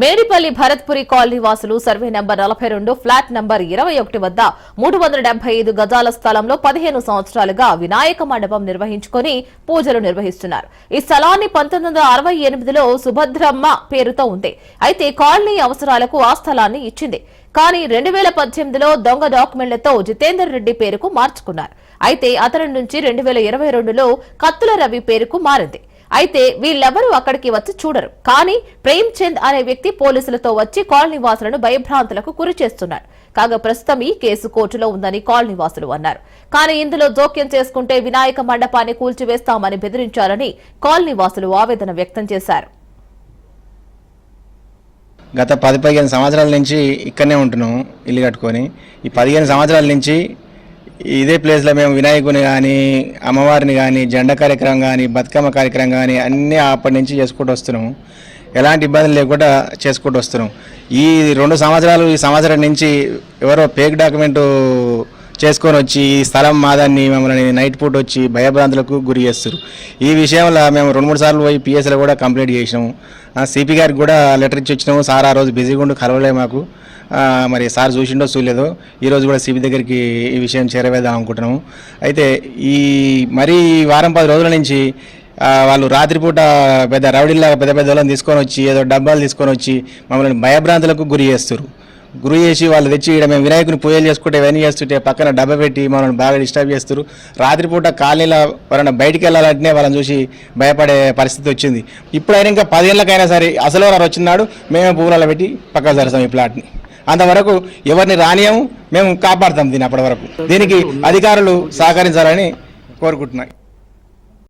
Medipalli Bharatpuri colony వాసులు survey number నలభై రెండు ఫ్లాట్ నంబర్ ఇరవై ఒకటి వద్ద మూడు వందల డెబ్బై ఐదు గజాల స్థలంలో పదిహేను సంవత్సరాలుగా వినాయక మండపం నిర్వహించుకొని పూజలు నిర్వహిస్తున్నారు. ఈ స్థలాన్ని పంతొమ్మిది వందల అరవై ఎనిమిదిలో సుభద్రమ్మ పేరుతో ఉంది. అయితే కాలనీ అవసరాలకు ఆ స్థలాన్ని ఇచ్చింది. కానీ రెండు వేల పద్దెనిమిదిలో దొంగ డాక్యుమెంట్లతో జితేందర్ రెడ్డి పేరుకు మార్చుకున్నారు. అయితే అతని నుంచి రెండు వేల ఇరవై రెండులో కత్తుల రవి పేరుకు మారింది. అయితే వీళ్ళెవరూ అక్కడికి వచ్చి చూడరు. కానీ ప్రేమ్ చంద్ అనే వ్యక్తి పోలీసులతో వచ్చి కాల్ నివాసులను భయభ్రాంతులకు గురి చేస్తున్నాడు కాగా ప్రస్తుతం ఈ కేసు కోర్టులో ఉందని కాలనీవాసులు అన్నారు. కానీ ఇందులో జోక్యం చేసుకుంటే వినాయక మండపాన్ని కూల్చివేస్తామని బెదిరించారని కాలనీవాసులు ఆవేదన వ్యక్తం చేశారు. గత పది పదిహేను సంవత్సరాల నుంచి ఇక్కడనే ఉంటున్నాం ఇల్లు కట్టుకొని. ఈ పదిహేను సంవత్సరాల నుంచి ఇదే ప్లేస్లో మేము వినాయకుని కానీ అమ్మవారిని కానీ జెండా కార్యక్రమం కానీ బతుకమ్మ కార్యక్రమం కానీ అన్నీ అప్పటి నుంచి చేసుకుంటూ వస్తున్నాము. ఎలాంటి ఇబ్బందులు లేకుండా చేసుకుంటూ వస్తున్నాం ఈ రెండు సంవత్సరాలు ఈ సంవత్సరం నుంచి ఎవరో పేక్ డాక్యుమెంటు చేసుకొని వచ్చి ఈ స్థలం మాదాన్ని మమ్మల్ని నైట్ పూట వచ్చి భయభ్రాంతులకు గురి చేస్తారు ఈ విషయంలో మేము రెండు మూడు సార్లు పోయి పిఎస్లో కూడా కంప్లైంట్ చేసినాము. సిపి గారికి కూడా లెటర్ ఇచ్చి వచ్చినాము. సార్ ఆ రోజు బిజీగా ఉండి కలవలే మాకు. మరి సార్ చూసిండో చూడలేదో ఈరోజు కూడా సిబి దగ్గరికి ఈ విషయం చేరవేద్దాం అనుకుంటున్నాము. అయితే ఈ మరీ ఈ వారం పది రోజుల నుంచి వాళ్ళు రాత్రిపూట పెద్ద రౌడీలాగా పెద్ద పెద్ద వాళ్ళని తీసుకొని వచ్చి ఏదో డబ్బాలు తీసుకొని వచ్చి మమ్మల్ని భయభ్రాంతులకు గురి చేస్తారు గురి చేసి వాళ్ళు తెచ్చి ఇక్కడ మేము వినాయకుని పూజలు చేసుకుంటే ఇవన్నీ చేస్తుంటే పక్కన డబ్బా పెట్టి మనల్ని బాగా డిస్టర్బ్ చేస్తారు రాత్రిపూట కాలనీల ఎవరైనా బయటికి వెళ్ళాలంటేనే వాళ్ళని చూసి భయపడే పరిస్థితి వచ్చింది. ఇప్పుడైనా ఇంకా పదేళ్ళకైనా సరే అసలు వారు వచ్చినాడు మేము పూలలో పెట్టి పక్కన సరసాం ఈ ప్లాట్ని అంతవరకు ఎవరిని రానియము మేము కాపాడుతాం దీన్ని అప్పటి వరకు. దీనికి అధికారులు సహకరించాలని కోరుకుంటున్నాయి.